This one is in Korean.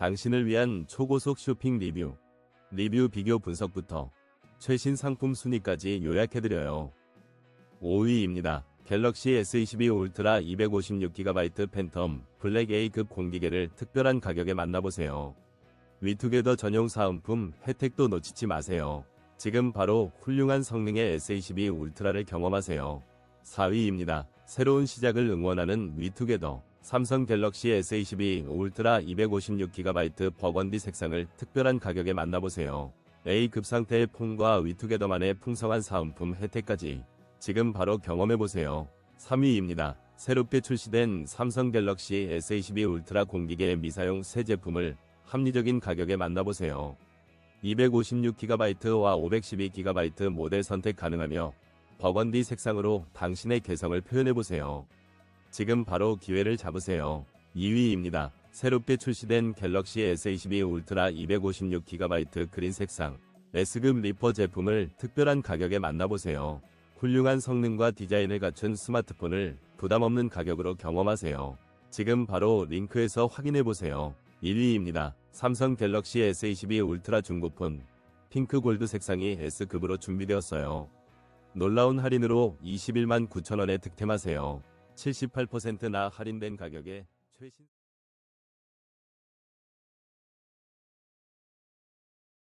당신을 위한 초고속 쇼핑 리뷰, 리뷰 비교 분석부터 최신 상품 순위까지 요약해드려요. 5위입니다. 갤럭시 S22 울트라 256GB 팬텀 블랙 A급 공기계를 특별한 가격에 만나보세요. 위투게더 전용 사은품 혜택도 놓치지 마세요. 지금 바로 훌륭한 성능의 S22 울트라를 경험하세요. 4위입니다. 새로운 시작을 응원하는 위투게더 삼성 갤럭시 S22 울트라 256GB 버건디 색상을 특별한 가격에 만나보세요. A급 상태의 폰과 위투게더만의 풍성한 사은품 혜택까지 지금 바로 경험해보세요. 3위입니다. 새롭게 출시된 삼성 갤럭시 S22 울트라 공기계 미사용 새 제품을 합리적인 가격에 만나보세요. 256GB와 512GB 모델 선택 가능하며 버건디 색상으로 당신의 개성을 표현해보세요. 지금 바로 기회를 잡으세요. 2위입니다. 새롭게 출시된 갤럭시 S22 울트라 256GB 그린 색상 S급 리퍼 제품을 특별한 가격에 만나보세요. 훌륭한 성능과 디자인을 갖춘 스마트폰을 부담 없는 가격으로 경험하세요. 지금 바로 링크에서 확인해보세요. 1위입니다. 삼성 갤럭시 S22 울트라 중고폰 핑크 골드 색상이 S급으로 준비되었어요. 놀라운 할인으로 21만 9천원에 득템하세요. 78%나 할인된 가격에 최신